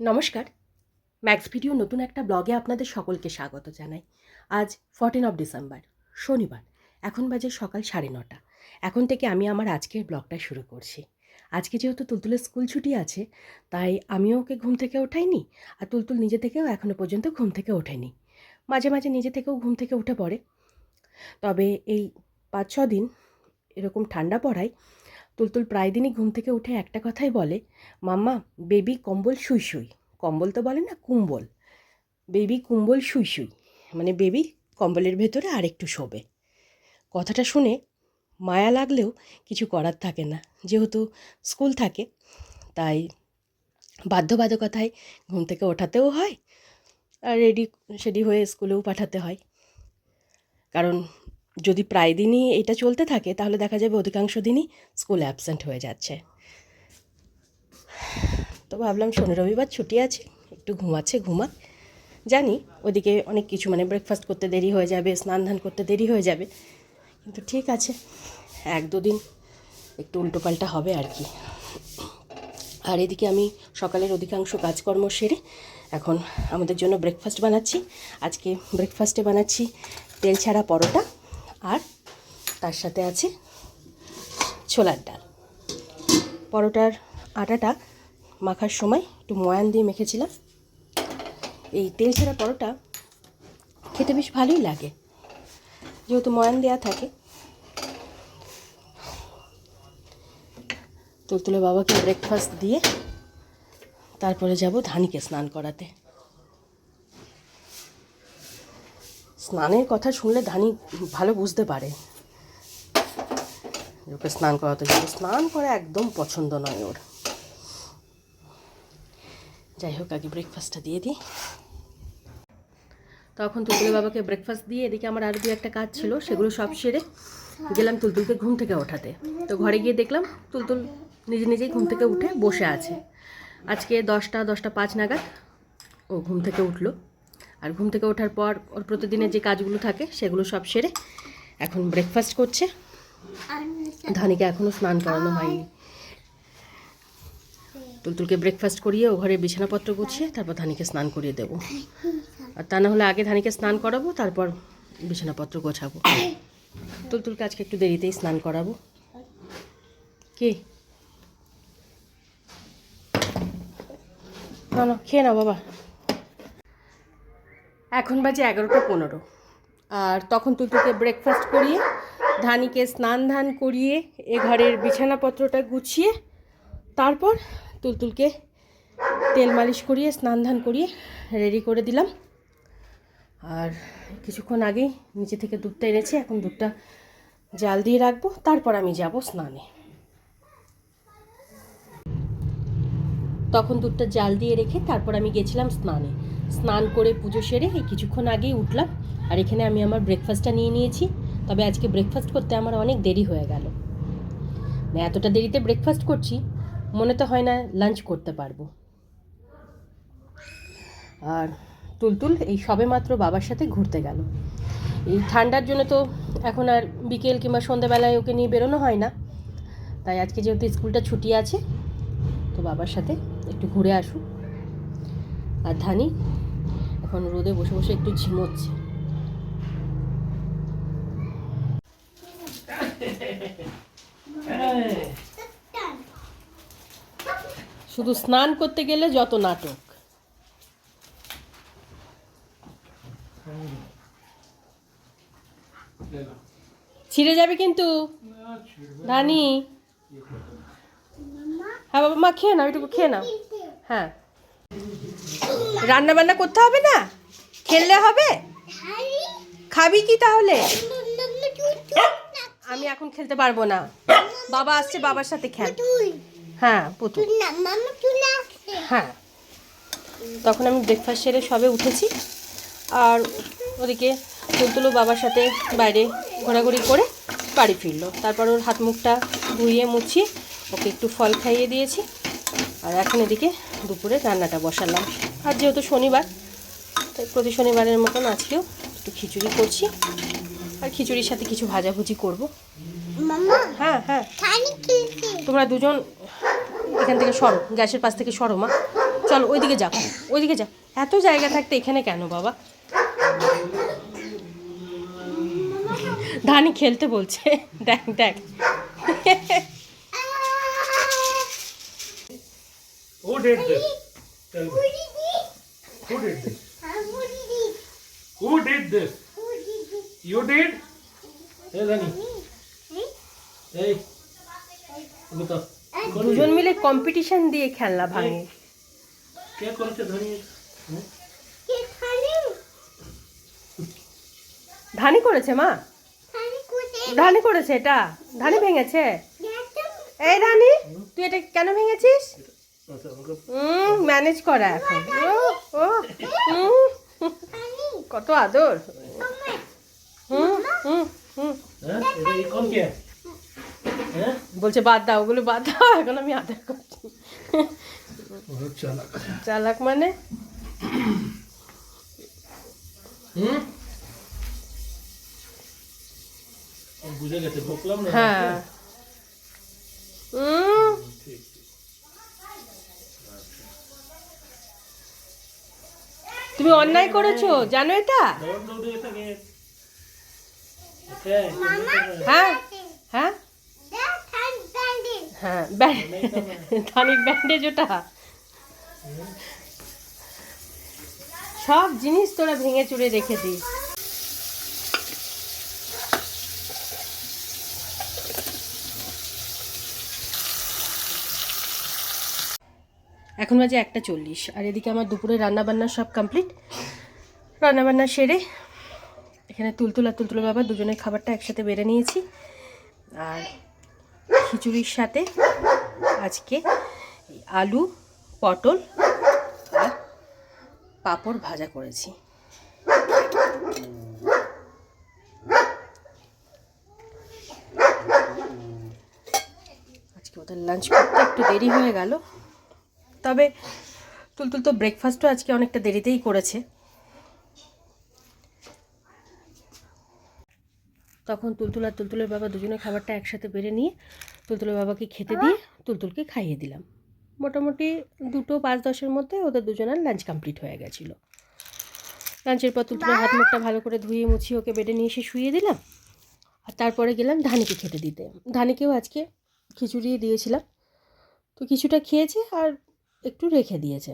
নমস্কার। Max video নতুন একটা ব্লগে আপনাদের সকলকে স্বাগত জানাই। আজ ফর্টিন অফ ডিসেম্বর শনিবার, এখন বাজে সকাল সাড়ে নটা। এখন থেকে আমি আমার আজকের ব্লগটা শুরু করছি। আজকে যেহেতু তুলতুলের স্কুল ছুটি আছে, তাই আমিও ওকে ঘুম থেকে ওঠাইনি আর তুলতুল নিজে থেকেও এখনও পর্যন্ত ঘুম থেকে ওঠেনি। মাঝে মাঝে নিজে থেকেও ঘুম থেকে উঠে পড়ে। তবে এই পাঁচ ছ দিন এরকম ঠান্ডা পড়ায় তুলতুল প্রায় দিনই ঘুম থেকে উঠে একটা কথাই বলে, মাম্মা, বেবি কম্বল শুই শুই। কম্বল তো বলে না, কুম্বল। বেবি কুম্বল শুই শুই মানে বেবি কম্বলের ভেতরে আরেকটু শোবে। কথাটা শুনে মায়া লাগলেও কিছু করার থাকে না। যেহেতু স্কুল থাকে, তাই বাধ্যবাধকতায় ঘুম থেকে ওঠাতেও হয় আর রেডি, সেডি হয়ে স্কুলেও পাঠাতে হয়। কারণ যদি প্রায় দিনই এটা চলতে থাকে, তাহলে দেখা যাবে অধিকাংশ দিনই স্কুল অ্যাবসেন্ট হয়ে যাচ্ছে। তো ভাবলাম শনি রবিবার ছুটি আছে, একটু ঘুমাচ্ছে, ঘুমাক। জানি ওদিকে অনেক কিছু মানে ব্রেকফাস্ট করতে দেরি হয়ে যাবে, স্নান ধান করতে দেরি হয়ে যাবে। কিন্তু ঠিক আছে, এক দুদিন একটু উল্টোপাল্টা হবে আর কি। আর এদিকে আমি সকালের অধিকাংশ কাজকর্ম সেরে এখন আমাদের জন্য ব্রেকফাস্ট বানাচ্ছি। আজকে ব্রেকফাস্টে বানাচ্ছি তেল ছাড়া পরোটা। আর তার সাথে আছে ছোলার ডাল। পরোটার আটাটা মাখার সময় একটু ময়ান দিয়ে মেখেছিলাম। এই তেল ছাড়া পরোটা খেতে বেশ ভালোই লাগে। যেহেতু ময়ান দেওয়া থাকে। তুলতুলে বাবাকে ব্রেকফাস্ট দিয়ে তারপরে যাব ধানিকে স্নান করাতে। স্নানের কথা শুনলে ধানি ভালো বুঝতে পারে। ওকে স্নান করাতে যাব স্নান করা একদম পছন্দ নয় ওর। যাই হোক, আগে ব্রেকফাস্টটা দিয়ে দিই। তখন তুলতুলে বাবাকে ব্রেকফাস্ট দিয়ে এদিকে আমার আরও দু একটা কাজ ছিল, সেগুলো সব সেরে গেলাম তুলতুলকে ঘুম থেকে ওঠাতে। তো ঘরে গিয়ে দেখলাম তুলতুল নিজে নিজেই ঘুম থেকে উঠে বসে আছে। আজকে দশটা দশটা পাঁচ নাগাদ ও ঘুম থেকে উঠল। আর ঘুম থেকে ওঠার পর ওর প্রতিদিনের যে কাজগুলো থাকে, সেগুলো সব সেরে এখন ব্রেকফাস্ট করছে। ধানিকে এখনও স্নান করানো হয়নি। তুলতুলকে ব্রেকফাস্ট করিয়ে ও ঘরে বিছানাপত্র গুছিয়ে তারপর ধানিকে স্নান করিয়ে দেবো। আর তা না হলে আগে ধানিকে স্নান করাবো, তারপর বিছানাপত্র গোছাবো। তুলতুলকে আজকে একটু দেরিতেই স্নান করাবো। কি? না না, খেয়ে নাও বাবা। এখন বাজে এগারোটা পনেরো। আর তখন তুলতুলকে ব্রেকফাস্ট করিয়ে, ধানিকে স্নান ধান করিয়ে, এ ঘরের বিছানাপত্রটা গুছিয়ে, তারপর তুলতুলকে তেল মালিশ করিয়ে, স্নান ধান করিয়ে রেডি করে দিলাম। আর কিছুক্ষণ আগেই নিচে থেকে দুধটা এনেছি, এখন দুধটা জাল দিয়ে রাখব, তারপর আমি যাব স্নানে। তখন দুধটা জাল দিয়ে রেখে তারপর আমি গেছিলাম স্নানে। স্নান করে পুজো সেরে এই কিছুক্ষণ আগেই উঠলাম আর এখানে আমি আমার ব্রেকফাস্টটা নিয়ে নিয়েছি। তবে আজকে ব্রেকফাস্ট করতে আমার অনেক দেরি হয়ে গেল। এতটা দেরিতে ব্রেকফাস্ট করছি, মনে তো হয় না লাঞ্চ করতে পারব। আর তুলতুল এই সবে মাত্র বাবার সাথে ঘুরতে গেল। এই ঠান্ডার জন্য তো এখন আর বিকেল কিংবা সন্ধ্যাবেলায় ওকে নিয়ে বেরোনো হয় না। তাই আজকে যেহেতু স্কুলটা ছুটি আছে তো বাবার সাথে একটু ঘুরে আসুক। আর ধানি, এখন রোদে বসে বসে একটু ঝিমোচ্ছে। শুধু স্নান করতে গেলে যত নাটক। ছিঁড়ে যাবে কিন্তু। ধানি। হ্যাঁ বাবা, মা, খেয়ে নাও একটু খেয়ে নাও। হ্যাঁ। রান্না বান্না করতে হবে না? খেললে হবে? খাবি কি তাহলে? আমি এখন খেলতে পারব না। বাবা আসছে, বাবার সাথে খেল। হ্যাঁ পুতুল হ্যাঁ। তখন আমি ব্রেকফাস্ট সেরে সবে উঠেছি। আর ওদিকে তুলতুলো বাবার সাথে বাইরে ঘোরাঘুরি করে বাড়ি ফিরলো। তারপর ওর হাত মুখটা ধুইয়ে মুছিয়ে ওকে একটু ফল খাইয়ে দিয়েছি। আর এখন এদিকে দুপুরে রান্নাটা বসালাম। আর যেহেতু শনিবার তাই প্রতি শনিবারের মতন আজকেও একটু খিচুড়ি করছি। আর খিচুড়ির সাথে কিছু ভাজাভুজি করব। হ্যাঁ হ্যাঁ। তোমরা দুজন এখান থেকে সরো গ্যাসের পাশ থেকে সরো মা। চলো ওইদিকে যাও ওইদিকে যাও। এত জায়গা থাকতে এখানে কেন বাবা? ধানি খেলতে বলছে। দেখ দেখ। Who did this? Tell me. Who did this? Who did this? You did? Hey, Dani. Hey. Guta. দুজন মিলে কম্পিটিশন দিয়ে খেলনা ভাঙে। কে করেছে ধনি? ধানি? করেছে মা? ধানি করেছে এটা। ধানি ভেঙেছে। এই ধানি তুই এটা কেন ভেঙেছিস? ম্যানেজ করা এখন। ও কত আদর। বলছে বাদ দাও। ওগুলো বাদ দাও এখন আমি আদর করছি। চালাক মানে? হ্যাঁ। তুমি অন্যায় করেছ, জানো এটা? হ্যাঁ? হ্যাঁ? হ্যাঁ থানির ব্যান্ডেজ ওটা। সব জিনিস তোরা ভেঙে চুড়ে রেখে দিস। এখন বাজে একটা চল্লিশ। আর এদিকে আমার দুপুরে রান্নাবান্না সব কমপ্লিট রান্নাবান্না সেরে এখানে তুলতুল আর তুলতুল বাবা দুজনের খাবারটা একসাথে বেড়ে নিয়েছি। আর খিচুড়ির সাথে আজকে আলু, পটল আর পাঁপড় ভাজা করেছি। আজকে ওদের লাঞ্চ করতে একটু দেরি হয়ে গেল। তবে তুলতুল তো ব্রেকফাস্টও আজকে অনেকটা দেরিতেই করেছে। তখন তুলতুল আর তুলতুলের বাবা দুজনে খাবারটা একসাথে বেড়ে নিয়ে তুলতুলের বাবাকে খেতে দিয়ে তুলতুলকে খাইয়ে দিলাম। মোটামুটি দুটো পাঁচ দশের মধ্যে ওদের দুজনের লাঞ্চ কমপ্লিট হয়ে গেছিল। লাঞ্চের পর তুলতুলের হাত মুখটা ভালো করে ধুয়ে মুছিয়ে ওকে বেডে নিয়ে এসে শুয়ে দিলাম। আর তারপরে গেলাম ধানিকে খেতে দিতে। ধানিকেও আজকে খিচুড়ি দিয়েছিলাম। তো কিছুটা খেয়েছে আর একটু রেখে দিয়েছে।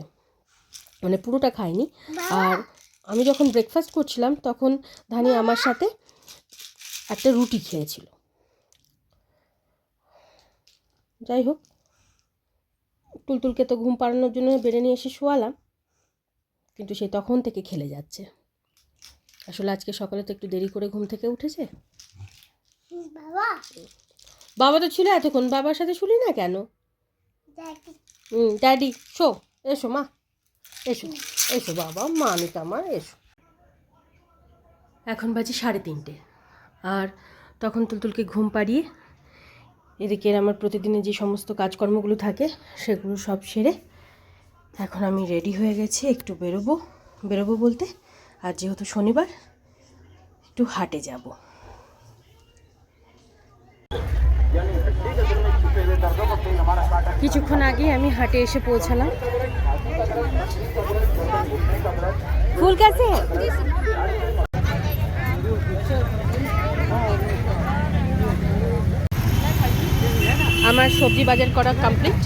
মানে পুরোটা খায়নি আর আমি যখন ব্রেকফাস্ট করছিলাম তখন ধানি আমার সাথে একটা রুটি খেয়েছিল। যাই হোক টুলটুলকে তো ঘুম পাড়ানোর জন্য বেড়ে নিয়ে এসে শোয়ালাম। কিন্তু সে তখন থেকে খেলে যাচ্ছে। আসলে আজকে সকালে তো একটু দেরি করে ঘুম থেকে উঠেছে। বাবা। তো ছিল এতক্ষণ। বাবার সাথে শুলি না কেন? হুম, ড্যাডি, শো, এসো মা। এসো এসো বাবা, মা আমি তো আমার এসো। এখন বাজে সাড়ে তিনটে। আর তখন তুলতুলকে ঘুম পাড়িয়ে এদিকে আমার প্রতিদিনের যে সমস্ত কাজকর্মগুলো থাকে, সেগুলো সব সেরে এখন আমি রেডি হয়ে গেছি, একটু বেরোবো। বেরোবো বলতে আর যেহেতু শনিবার, একটু হাটে যাব। কিছুক্ষণ আগে আমি হাটে এসে পৌঁছালাম ফুল কাছে আমার সবজি বাজার করা কমপ্লিট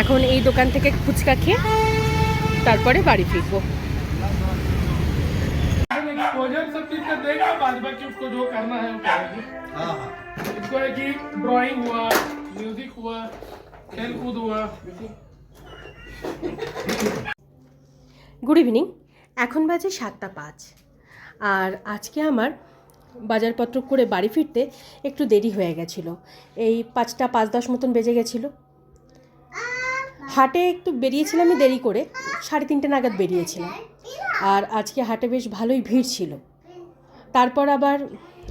এখন এই দোকান থেকে ফুচকা খেয়ে তারপরে বাড়ি ফিরবো एक्सपोजर सब चीज का देगा बाद बाकी उसको जो करना है वो करेगी इसको है कि ड्राइंग हुआ म्यूजिक हुआ खेल कूद हुआ গুড ইভিনিং এখন বাজে সাতটা পাঁচ আর আজকে আমার বাজারপত্র করে বাড়ি ফিরতে একটু দেরি হয়ে গেছিলো এই পাঁচটা পাঁচ দশ মতন বেজে গেছিলো হাটে একটু বেরিয়েছিলামই দেরি করে সাড়ে তিনটে নাগাদ বেরিয়েছিলাম আর আজকে হাটে বেশ ভালোই ভিড় ছিল তারপর আবার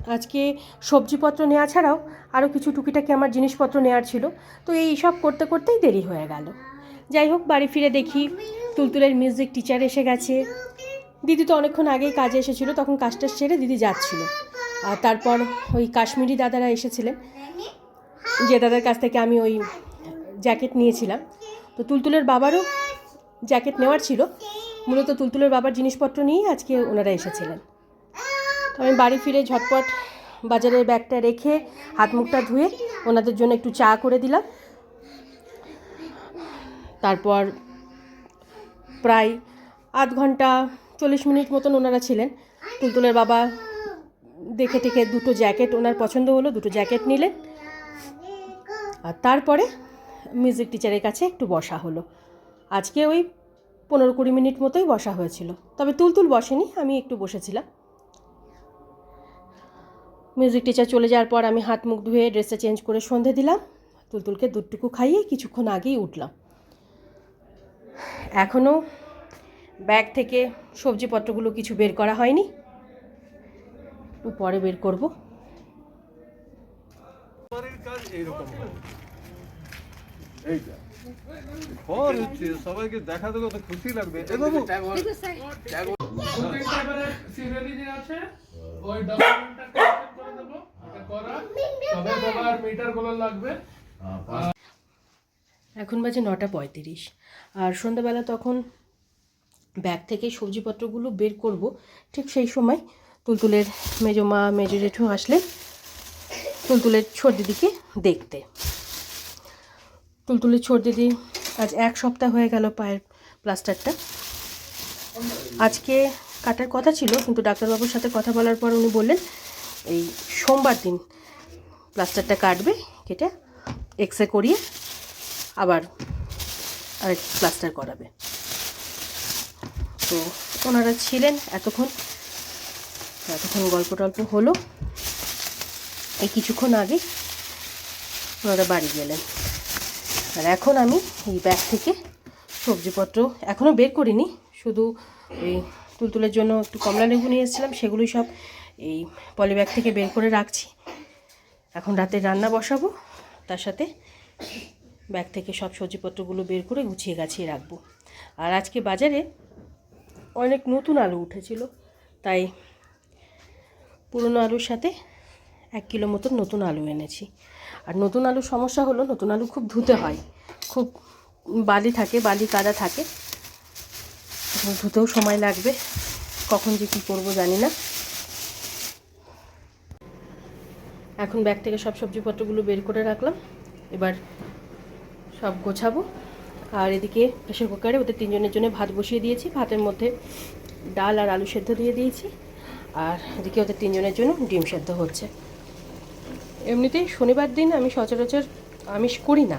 আজকে সবজিপত্র নেওয়া ছাড়াও আরও কিছু টুকিটাকি আমার জিনিসপত্র নেওয়ার ছিল। তো এই সব করতে করতেই দেরি হয়ে গেল। যাই হোক, বাড়ি ফিরে দেখি, তুলতুলের মিউজিক টিচার এসে গেছে। দিদি তো অনেকক্ষণ আগেই কাজে এসেছিল, তখন কাজটা সেরে দিদি যাচ্ছিল। আর তারপর ওই কাশ্মীরি দাদারা এসেছিলেন। যে দাদার কাছ থেকে আমি ওই জ্যাকেট নিয়েছিলাম। তো তুলতুলের বাবারও জ্যাকেট নেওয়ার ছিল। মূলত তুলতুলের বাবার জিনিসপত্র নিয়েই আজকে ওনারা এসেছিলেন। তো আমি বাড়ি ফিরে ঝটপট বাজারের ব্যাগটা রেখে হাত মুখটা ধুয়ে ওনাদের জন্য একটু চা করে দিলাম। তারপর প্রায় আধ ঘণ্টা চল্লিশ মিনিট মতন ওনারা ছিলেন। তুলতুলের বাবা দেখে টেখে দুটো জ্যাকেট ওনার পছন্দ হলো, দুটো জ্যাকেট নিলেন। আর তারপরে মিউজিক টিচারের কাছে একটু বসা হলো। আজকে ওই পনেরো কুড়ি মিনিট মতোই বসা হয়েছিল। তবে তুলতুল বসেনি, আমি একটু বসেছিলাম। মিউজিক টিচার চলে যাওয়ার পর আমি হাত মুখ ধুয়ে ড্রেসটা চেঞ্জ করে সন্ধে দিলাম। তুলতুলকে দুধটুকু খাইয়ে কিছুক্ষণ আগেই উঠলাম। এখনও ব্যাগ থেকে সবজিপত্রগুলো কিছু বের করা হয়নি। একটু পরে বের করব। সবাইকে কত খুশি লাগবে। ওই ডকুমেন্টটা এটা করা। তবে গুলো লাগবে। এখন বাজে নটা পঁয়ত্রিশ। আর সন্ধ্যাবেলা তখন ব্যাগ থেকে সবজিপত্রগুলো বের করব। ঠিক সেই সময় তুলতুলের মেজো মা মেজো জেঠু আসলেন তুলতুলের ছোট দিদিকে দেখতে। তুলতুলের ছোট দিদি আজ এক সপ্তাহ হয়ে গেল পায়ের প্লাস্টারটা। আজকে কাটার কথা ছিল কিন্তু ডাক্তারবাবুর সাথে কথা বলার পর উনি বললেন এই সোমবার দিন প্লাস্টারটা কাটবে, কেটে এক্স রে করিয়ে আবার আরেক প্লাস্টার করাবে। তো ওনারা ছিলেন এতক্ষণ এতক্ষণ গল্প টল্প হলো। এই কিছুক্ষণ আগে ওনারা বাড়ি গেলেন। আর এখন আমি এই ব্যাগ থেকে সবজিপত্র এখনও বের করিনি, শুধু এই তুলতুলের জন্য একটু কমলা লেবু নিয়ে এসেছিলাম, সেগুলোই সব এই পলি ব্যাগ থেকে বের করে রাখছি। এখন রাতে রান্না বসাবো। তার সাথে ব্যাগ থেকে সব সবজিপত্রগুলো বের করে গুছিয়ে গাছিয়ে রাখব। আর আজকে বাজারে অনেক নতুন আলু উঠেছিল। তাই পুরনো আলুর সাথে এক কিলো মতন নতুন আলু এনেছি। আর নতুন আলুর সমস্যা হলো, নতুন আলু খুব ধুতে হয়। খুব বালি থাকে, বালি কাদা থাকে। ধুতেও সময় লাগবে। কখন যে কী করব জানি না। এখন ব্যাগ থেকে সব সবজিপত্রগুলো বের করে রাখলাম। এবার সব গোছাবো। আর এদিকে প্রেশার কুকারে ওদের তিনজনের জন্য ভাত বসিয়ে দিয়েছি। ভাতের মধ্যে ডাল আর আলু সেদ্ধ দিয়ে দিয়েছি। আর এদিকে ওদের তিনজনের জন্য ডিম সেদ্ধ হচ্ছে। এমনিতেই শনিবার দিন আমি সচরাচর আমিষ করি না।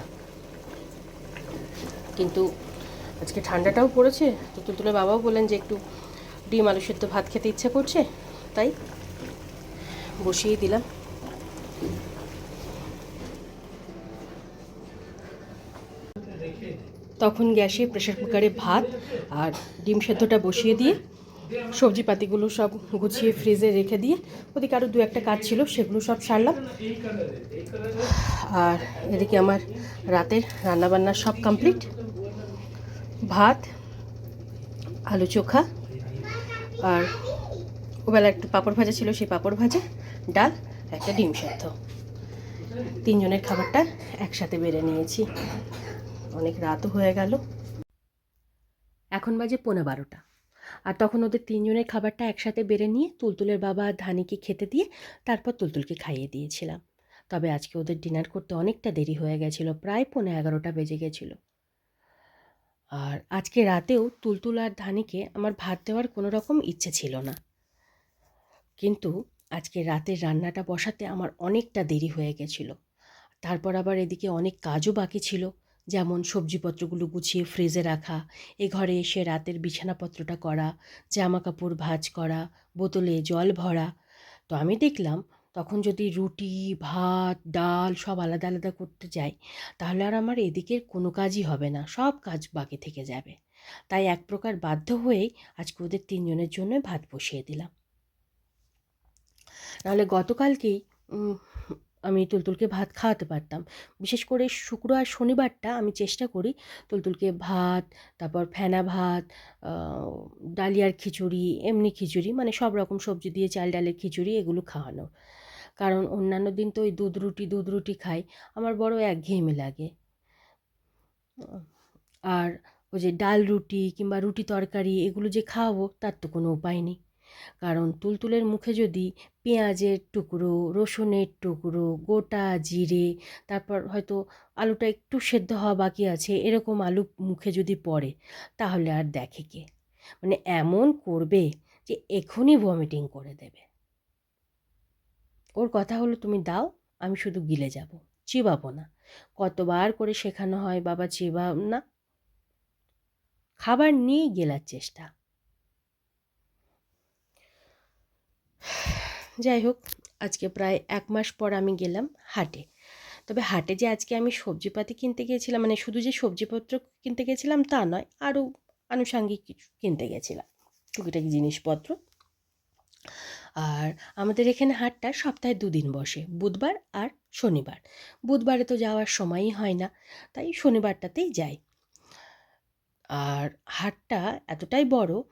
কিন্তু আজকে ঠান্ডাটাও পড়েছে। তো তুলতুলের বাবাও বললেন যে একটু ডিম আলু সেদ্ধ ভাত খেতে ইচ্ছা করছে। তাই বসিয়ে দিলাম। তখন গ্যাসে প্রেশার কুকারে ভাত আর ডিম সেদ্ধটা বসিয়ে দিয়ে সবজিপাতিগুলো সব গুছিয়ে ফ্রিজে রেখে দিয়ে ওদিকে আরও দু একটা কাজ ছিল, সেগুলো সব সারলাম। আর এদিকে আমার রাতের রান্নাবান্না সব কমপ্লিট। ভাত, আলু চোখা আর ওবেলা একটু পাঁপড় ভাজা ছিল, সেই পাঁপড় ভাজা, ডাল একটা ডিম সেদ্ধ। তিনজনের খাবারটা একসাথে বেড়ে নিয়েছি। অনেক রাতও হয়ে গেল। এখন বাজে পৌনে বারোটা। আর তখন ওদের তিনজনের খাবারটা একসাথে বেড়ে নিয়ে তুলতুলের বাবা আর ধানিকে খেতে দিয়ে তারপর তুলতুলকে খাইয়ে দিয়েছিলাম। তবে আজকে ওদের ডিনার করতে অনেকটা দেরি হয়ে গেছিল, প্রায় পৌনে এগারোটা বেজে গেছিল। আর আজকে রাতেও তুলতুল আর ধানিকে আমার ভাত দেওয়ার কোনো রকম ইচ্ছে ছিল না। কিন্তু আজকে রাতের রান্নাটা বসাতে আমার অনেকটা দেরি হয়ে গেছিল। তারপর আবার এদিকে অনেক কাজও বাকি ছিল, যেমন সবজিপত্রগুলো গুছিয়ে ফ্রিজে রাখা, এ ঘরে এসে রাতের বিছানাপত্রটা করা জামা কাপড় ভাজ করা, বোতলে জল ভরা। তো আমি দেখলাম, তখন যদি রুটি, ভাত, ডাল সব আলাদা আলাদা করতে যাই, তাহলে আর আমার এদিকের কোনো কাজই হবে না, সব কাজ বাকি থেকে যাবে। তাই এক প্রকার বাধ্য হয়েই আজকে ওদের তিনজনের জন্য ভাত বসিয়ে দিলাম। নাহলে গতকালকেই আমি তুলতুলকে ভাত খাওয়াতে পারতাম। বিশেষ করে শুক্র আর শনিবারটা আমি চেষ্টা করি তুলতুলকে ভাত, তারপর ফেনা ভাত ডালিয়ার খিচুড়ি, এমনি খিচুড়ি মানে সব রকম সবজি দিয়ে চাল ডালের খিচুড়ি এগুলো খাওয়ানো। কারণ অন্যান্য দিন তো ওই দুধ রুটি দুধ রুটি খাই, আমার বড় একঘেয়েমি লাগে। আর ওই যে ডাল রুটি কিংবা রুটি তরকারি এগুলো যে খাওয়াবো, তার তো কোনো উপায় নেই। কারণ তুলতুলের মুখে যদি পেঁয়াজের টুকরো, রসুনের টুকরো, গোটা জিরে, তারপর হয়তো আলুটা একটু সেদ্ধ হওয়া বাকি আছে, এরকম আলু মুখে যদি পড়ে, তাহলে আর দেখে কে? মানে এমন করবে যে এখনই ভমিটিং করে দেবে। ওর কথা হলো, তুমি দাও, আমি শুধু গিলে যাব। চিবাবো না। কতবার করে শেখানো হয় বাবা চিবাব না। খাবার নিয়েই গেলার চেষ্টা। যাই হোক আজকে প্রায় এক মাস পর আমি গেলাম হাটে। তবে হাটে যে আজকে আমি সবজিপাতি কিনতে গিয়েছিলাম মানে শুধু যে সবজিপত্র কিনতে গেছিলাম তা নয়, আরও আনুষাঙ্গিক কিছু কিনতে গেছিলাম টুকিটাকি জিনিসপত্র। আর আমাদের এখানে হাটটা সপ্তাহে দুদিন বসে, বুধবার আর শনিবার। বুধবারে তো যাওয়ার সময়ই হয় না, তাই শনিবারটাতেই যাই। আর হাটটা এতটাই বড়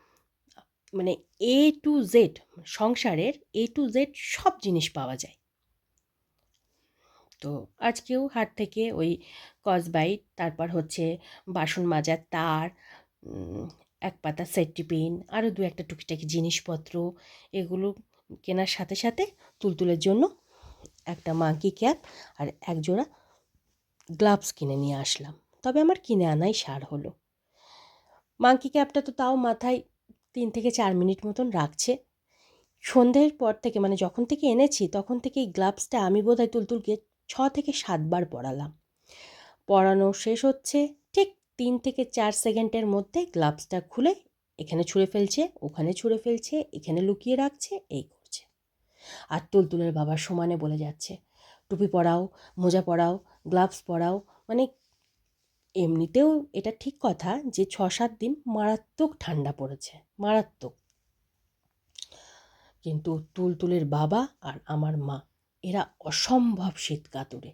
মানে এ টু জেড সংসারের এ টু জেড সব জিনিস পাওয়া যায়। তো আজকেও হাট থেকে ওই কসবাইট তারপর হচ্ছে বাসন মাজার তার এক পাতা সেফটি পিন, আরও দু একটা টুকিটাকি জিনিসপত্র, এগুলো কেনার সাথে সাথে তুলতুলের জন্য একটা মাঙ্কি ক্যাপ আর এক জোড়া গ্লাভস কিনে নিয়ে আসলাম। তবে আমার কিনে আনাই সার হলো। মাঙ্কি ক্যাপটা তো তাও মাথায় তিন থেকে চার মিনিট মতন রাখছে। সন্ধ্যের পর থেকে মানে যখন থেকে এনেছি, তখন থেকে এই গ্লাভসটা আমি বোধহয় তুলতুলকে ছ থেকে সাতবার পরালাম। পরানো শেষ হচ্ছে, ঠিক তিন থেকে চার সেকেন্ডের মধ্যে গ্লাভসটা খুলে এখানে ছুঁড়ে ফেলছে, ওখানে ছুঁড়ে ফেলছে, এখানে লুকিয়ে রাখছে, এই করছে। আর তুলতুলের বাবার সমানে বলে যাচ্ছে, টুপি পরাও, মোজা পরাও গ্লাভস পরাও মানে এমনিতেও এটা ঠিক কথা যে ছ সাত দিন মারাত্মক ঠান্ডা পড়েছে, মারাত্মক। কিন্তু তুলতুলের বাবা আর আমার মা, এরা অসম্ভব শীত কাতুরে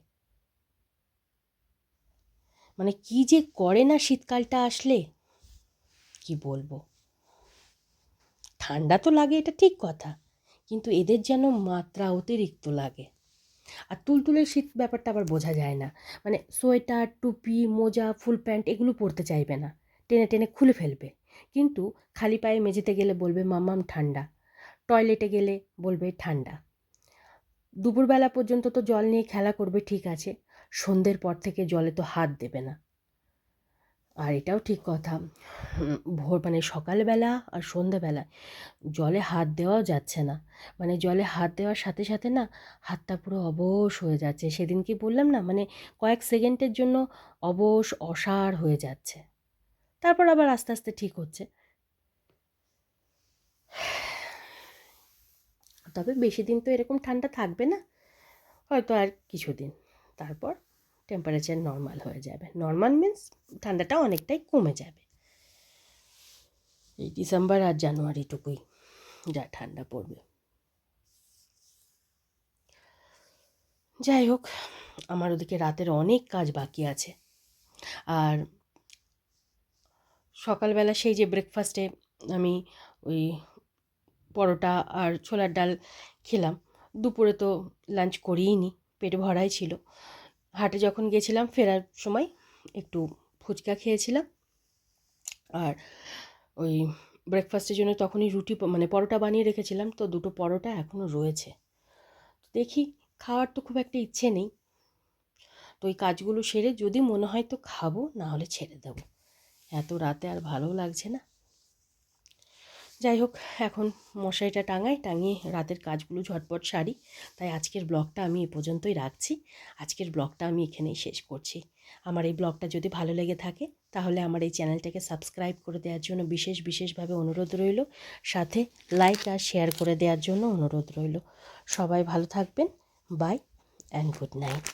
মানে কি যে করে না শীতকালটা আসলে? কি বলব? ঠান্ডা তো লাগে এটা ঠিক কথা, কিন্তু এদের যেন মাত্রা অতিরিক্ত লাগে। আর তুলতুলের শীত ব্যাপারটা আবার বোঝা যায় না। মানে সোয়েটার, টুপি, মোজা, ফুল প্যান্ট এগুলো পরতে চাইবে না। টেনে টেনে খুলে ফেলবে। কিন্তু খালি পায়ে মেঝেতে গেলে বলবে মামাম ঠান্ডা। টয়লেটে গেলে বলবে, ঠান্ডা। দুপুরবেলা পর্যন্ত তো জল নিয়ে খেলা করবে, ঠিক আছে। সন্ধ্যের পর থেকে জলে তো হাত দেবে না। আর এটাও ঠিক কথা। ভোর মানে সকালবেলা আর সন্ধ্যেবেলা জলে হাত দেওয়াও যাচ্ছে না। মানে জলে হাত দেওয়ার সাথে সাথে না হাতটা পুরো অবশ হয়ে যাচ্ছে। সেদিন কি বললাম না? মানে কয়েক সেকেন্ডের জন্য অবশ, অসাড় হয়ে যাচ্ছে। তারপর আবার আস্তে আস্তে ঠিক হচ্ছে। তবে বেশি দিন তো এরকম ঠান্ডা থাকবে না। হয়তো আর কিছুদিন। তারপর টেম্পারেচার নর্মাল হয়ে যাবে। নর্মাল মিন্স ঠান্ডাটা অনেকটাই কমে যাবে। এই ডিসেম্বর আর জানুয়ারিটুকুই যা ঠান্ডা পড়বে। যাই হোক, আমার ওদিকে রাতের অনেক কাজ বাকি আছে। আর সকালবেলা সেই যে ব্রেকফাস্টে আমি ওই পরোটা আর ছোলার ডাল খেলাম। দুপুরে তো লাঞ্চ করিই নি পেট ভরাই ছিল। হাটে যখন গেছিলাম ফেরার সময় একটু ফুচকা খেয়েছিলাম। আর ওই ব্রেকফাস্টের জন্য তখনই রুটি মানে পরোটা বানিয়ে রেখেছিলাম, তো দুটো পরোটা এখনও রয়েছে। দেখি, খাওয়ার তো খুব একটা ইচ্ছে নেই। তো ওই কাজগুলো সেরে যদি মনে হয় তো খাব, না হলে ছেড়ে দেবো। এত রাতে আর ভালো লাগছে না। যাই হোক, এখন মশারিটা টাঙাই, টাঙিয়ে রাতের কাজগুলো ঝটপট সারি। তাই আজকের ব্লগটা আমি এ পর্যন্তই রাখছি। আজকের ব্লগটা আমি এখানেই শেষ করছি। আমার এই ব্লগটা যদি ভালো লেগে থাকে, তাহলে আমার এই চ্যানেলটাকে সাবস্ক্রাইব করে দেওয়ার জন্য বিশেষ, বিশেষভাবে অনুরোধ রইল। সাথে লাইক আর শেয়ার করে দেওয়ার জন্য অনুরোধ রইল। সবাই ভালো থাকবেন। By and good night